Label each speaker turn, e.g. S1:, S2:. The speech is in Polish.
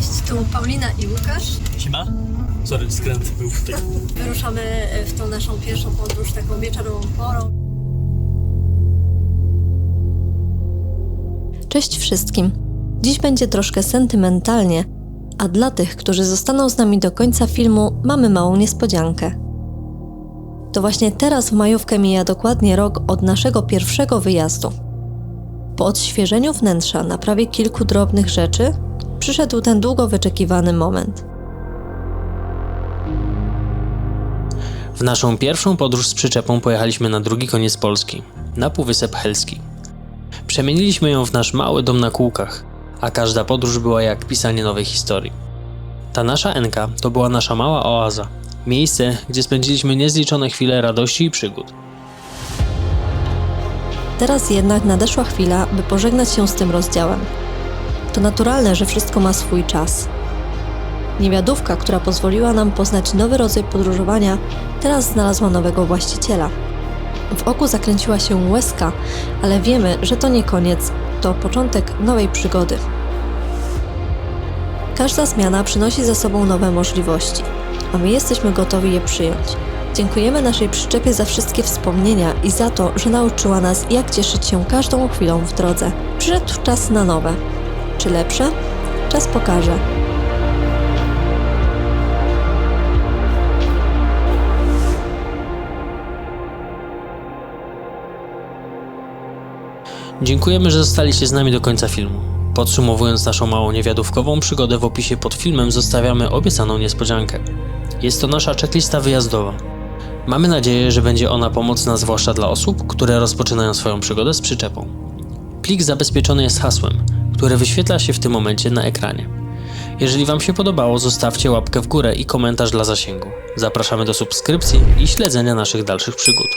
S1: Cześć, tu Paulina i Łukasz.
S2: Siema? Sorry, skręt był tutaj.
S1: Wyruszamy w tą naszą pierwszą podróż taką wieczorową porą.
S3: Cześć wszystkim. Dziś będzie troszkę sentymentalnie, a dla tych, którzy zostaną z nami do końca filmu, mamy małą niespodziankę. To właśnie teraz w majówkę mija dokładnie rok od naszego pierwszego wyjazdu. Po odświeżeniu wnętrza na prawie kilku drobnych rzeczy, przyszedł ten długo wyczekiwany moment.
S2: W naszą pierwszą podróż z przyczepą pojechaliśmy na drugi koniec Polski, na Półwysep Helski. Przemieniliśmy ją w nasz mały dom na kółkach, a każda podróż była jak pisanie nowej historii. Ta nasza Enka to była nasza mała oaza, miejsce, gdzie spędziliśmy niezliczone chwile radości i przygód.
S3: Teraz jednak nadeszła chwila, by pożegnać się z tym rozdziałem. To naturalne, że wszystko ma swój czas. Niewiadówka, która pozwoliła nam poznać nowy rodzaj podróżowania, teraz znalazła nowego właściciela. W oku zakręciła się łezka, ale wiemy, że to nie koniec, to początek nowej przygody. Każda zmiana przynosi ze sobą nowe możliwości, a my jesteśmy gotowi je przyjąć. Dziękujemy naszej przyczepie za wszystkie wspomnienia i za to, że nauczyła nas, jak cieszyć się każdą chwilą w drodze. Przyszedł czas na nowe. Czy lepsze? Czas pokaże.
S2: Dziękujemy, że zostaliście z nami do końca filmu. Podsumowując naszą małą niewiadówkową przygodę w opisie pod filmem zostawiamy obiecaną niespodziankę. Jest to nasza checklista wyjazdowa. Mamy nadzieję, że będzie ona pomocna zwłaszcza dla osób, które rozpoczynają swoją przygodę z przyczepą. Plik zabezpieczony jest hasłem, które wyświetla się w tym momencie na ekranie. Jeżeli Wam się podobało, zostawcie łapkę w górę i komentarz dla zasięgu. Zapraszamy do subskrypcji i śledzenia naszych dalszych przygód.